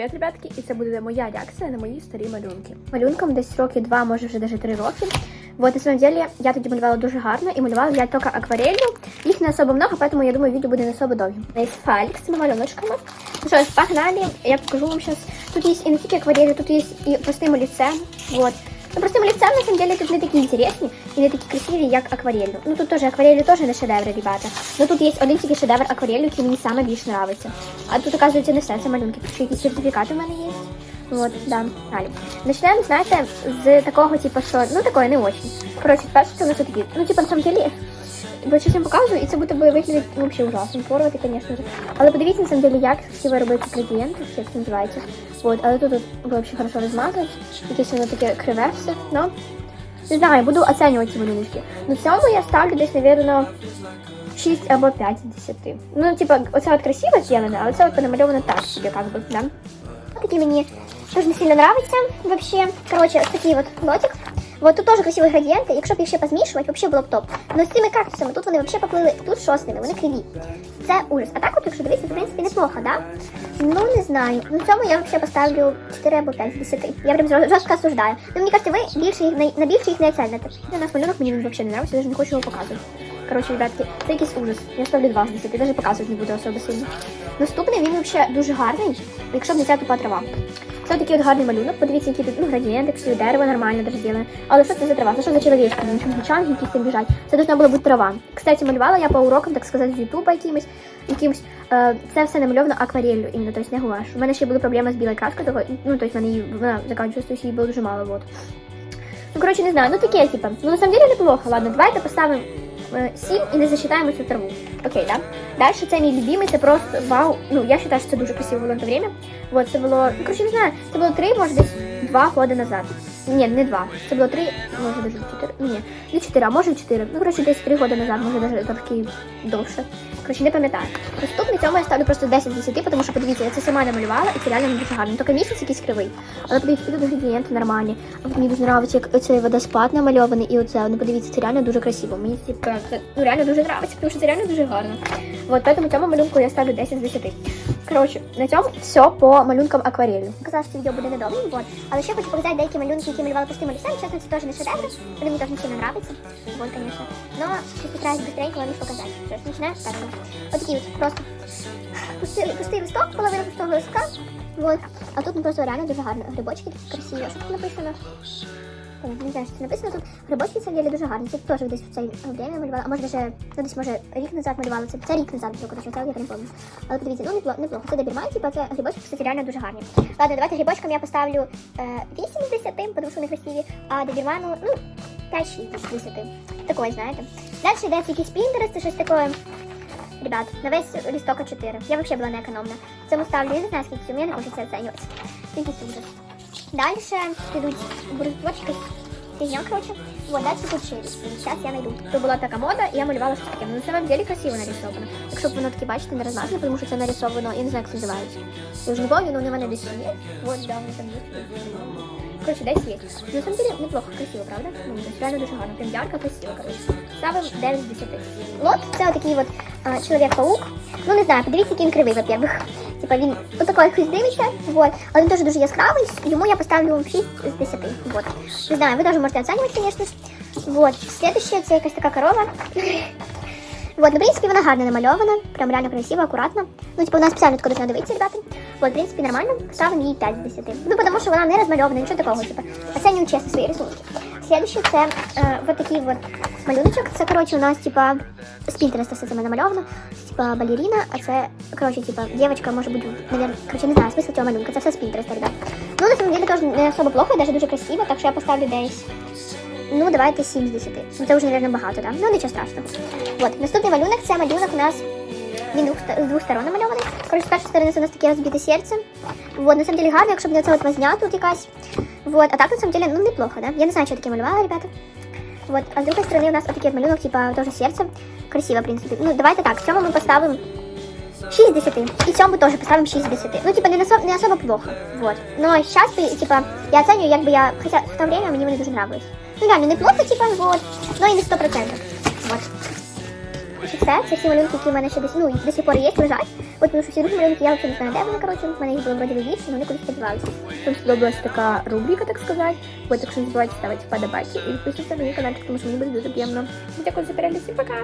Привіт, ребятки, і це буде моя реакція на мої старі малюнки. Малюнкам десь роки два, може вже навіть три роки. Вот, на самом деле, я тоді малювала дуже гарно і малювала я тільки акварелью. Їх не особо много, поэтому я думаю, відео буде не особо довгим. У мене є файлик цими малюночками. Ну що ж, погнали. Я покажу вам сейчас. Тут є і не тільки акварелью, тут є і простим лицем. Вот. Ну, простым лицем, на самом деле, тут не такі интересные і не такі красиві, як акварелью. Ну, тут теж акварелью теж не шедеври, ребята. Ну, тут є один тільки шедевр акварелью, який мені саме більше нравиться. А тут, оказується, не все, це малюнки. Тут якісь сертифікати в мене є. Вот, да, далі. Начнемо, знаєте, з такого, типу, що, ну, такое не очень. Коротше, перше, це у нас такі, ну, типу, на самом деле, бо щось вам показую, і це буде виглядати взагалі ужасно. Порвати, звісно ж. Але подивіться, на самом деле, як красиво робити градієнти, як це називається. Вот, але тут от взагалі хорошо розмазати. Якесь воно таке криве все, ну. Не знаю, буду оцінювати ці малюночки. Ну, цьому я ставлю десь, наверное, 6 або 5 з 10. Ну, типа, оце от красиво зроблено, але це от понамальовано так собі, как бы, да. Мне тоже не сильно нравятся вообще. Короче, вот такие вот лотик. Вот тут теж красиві градієнти, якщо б їх ще позмішувати, взагалі було б топ. Ну з цими кактусами тут вони взагалі поплили, тут що вони криві. Це ужас. А так от, якщо дивитися, в принципі неплохо, да? Ну не знаю. Ну цьому я взагалі поставлю 4 або 5 з 10. Я прям жорстко осуждаю. Ну мені кажется, ви більше їх на, на більше їх не оцените. У нас малюнок мені взагалі не нравится, я не хочу його показувати. Коротше, ребятки, це якийсь ужас. Я ставлю 2 з 10, навіть показувати не буду особо сильно. Наступний він взагалі дуже гарний, якщо б не ця тупа трава. Це такий от гарний малюнок. Подивіться, які тут ну, градієнти, красиві дерево нормально зроблене. Але що це за трава? Це що за чоловічки? Ну, звичайно, якісь там біжать. Це должна була бути трава. Кстати, малювала я по урокам, так сказати, з Ютуба якимось. якимось. Е, це все намальовано акварелью, іменно, тобто не гуаш. У мене ще були проблеми з білою краскою, того, ну, тобто в мене її, вона закінчилась, тобто її було дуже мало, вот. Ну, короче, не знаю, ну таке, типа. Ну, на самом деле неплохо. Ладно, давайте поставимо е, 7 і не засчитаємо цю траву. Окей, да? Далі це мій любимий, це просто вау. Ну, я вважаю, що це дуже красиво було на то время. Вот, це було, ну, короче, не знаю, це було три, може, десь два года назад. Ні, не 2. Це було 3, може, даже 4. Ні, не 4, а може 4. Ну, короче, десь 3 роки назад, може, даже трошки довше. Короче, не пам'ятаю. Наступний цьому я ставлю просто 10 з 10, тому що, подивіться, я це сама намалювала, і це реально дуже гарно. Тільки місяць якийсь кривий. Але подивіться, і тут градієнти нормальні. А от мені дуже подобається, як оцей водоспад намальований, і оце, ну подивіться, це реально дуже красиво. Мені типа, це ну, реально дуже подобається, тому що це реально дуже гарно. Вот, поэтому цьому малюнку я ставлю 10 з 10. Коротше, на все по малюнкам акварелі. Казала, що це відео буде недовгим, вот. Але ще хочу показати деякі малюнки, які малювала простими лісами. Чесно, це теж не шедеври, вони мені теж не сильно нравятся. Вот, конечно. Но сейчас постараюсь быстренько вам їх показати. Що ж, починаю з першого. От такі от просто пустий, пустий листок, половина пустого листка. Вот. А тут ну, просто реально дуже гарно. Грибочки такі красиві. Написано? Ой, Не знаю, що це написано тут. Грибочки самом дуже гарні. Це теж десь в цей время малювала. А може даже, ну десь може рік назад малювала. Це, це рік назад, тільки що це я не пам'ятаю. Але подивіться, ну неплохо, неплохо. Це добірман, типа це грибочки, кстати, реально дуже гарні. Ладно, давайте грибочкам я поставлю е, 8 з 10, тому що вони красиві, а добірману, ну, 5-6 з 10. Такої, знаєте. Далі йде якийсь пінтерес, це щось таке. Ребят, на весь листок 4. Я вообще была неэкономна. Цьому ставлю, я не знаю, скільки мені не хочеться оцінювати. Якийсь ужас. Дальше йдуть бурзбочки. Фігня, короче. Вот, дальше тут ще. Сейчас я найду. То була така мода, і я малювала таке. Ну, на самом деле красиво нарисовано. Якщо б воно таке, бачите, не розмазано, тому що це нарисовано, я не знаю, як це. Я вже не помню, в мене десь є. Вот, да, вони там є. Короче, десь є. На самом деле, неплохо, красиво, правда? Ну, реально дуже гарно. Прям ярко, красиво, короче. Ставимо 9 з 10. Лот, це отакий от а, Чоловік-паук. Ну, не знаю, подивіться, який він кривий, во-первых. Типа він отакий якось дивиться, вот. Але він теж дуже яскравий, йому я поставлю 6 з 10. Вот. Не знаю, ви теж можете оцінювати, звісно. Вот. Следующее, це якась така корова. Вот, ну, в принципе, вона гарно намальована, прям реально красиво, акуратно. Ну, типа, у нас спеціально тако дивитися, ребята. Вот, в принципе, нормально, ставимо їй 5 з 10. Ну, потому що вона не розмальована, нічого такого, типа. Оцінюємо чесно свої рисунки. Следующее, це е, вот такий вот малюночок. Це, коротше, у нас, типа, з Пінтереста все це намальовано. Типа, балерина, а це, коротше, типа, дівчинка, може бути, наверное, коротше, не знаю, смисл цього малюнка, це все з Пінтереста, ребят. Ну, на самом деле, теж не особо плохо, даже дуже красиво, так що я поставлю десь Ну, давайте 7 з 10. Ну, це вже, мабуть, багато, да? Ну, нічого страшного. От, наступний малюнок, це малюнок у нас він двох, з двох сторон намальований. Коротше, з першої сторони це у нас таке розбите серце. Вот, на самом деле гарно, якщо б не оця от возня тут якась. Вот, а так, на самом деле, ну, неплохо, да? Я не знаю, що таке малювала, ребята. Вот, а с другой стороны у нас вот такие малюнок, типа, тоже сердце. Красиво, в принципе. Ну, давайте так, цьому ми поставимо 6 з 10. І цьому теж поставимо 6 з 10. Ну, типа, не, насо- не особо плохо. Вот. Но сейчас, типа, я оценю, как бы я, хотя в то время мне вони дуже нравились. Ну, реально, неплохо, типа, вот, но и не 100%. Вот. Все. Це всі малюнки, які в мене ще десь, ну, до сих пор є, лежать. От тому що всі другі малюнки я взагалі не знаю, де вони, коротше. В мене їх було вроді більше, але вони кудись подівалися. Вам сподобалась така рубрика, так сказати. От, так що не забувайте ставити вподобайки і підписуйтесь на мій канал, тому що мені буде дуже приємно. Дякую за перегляд, всім пока!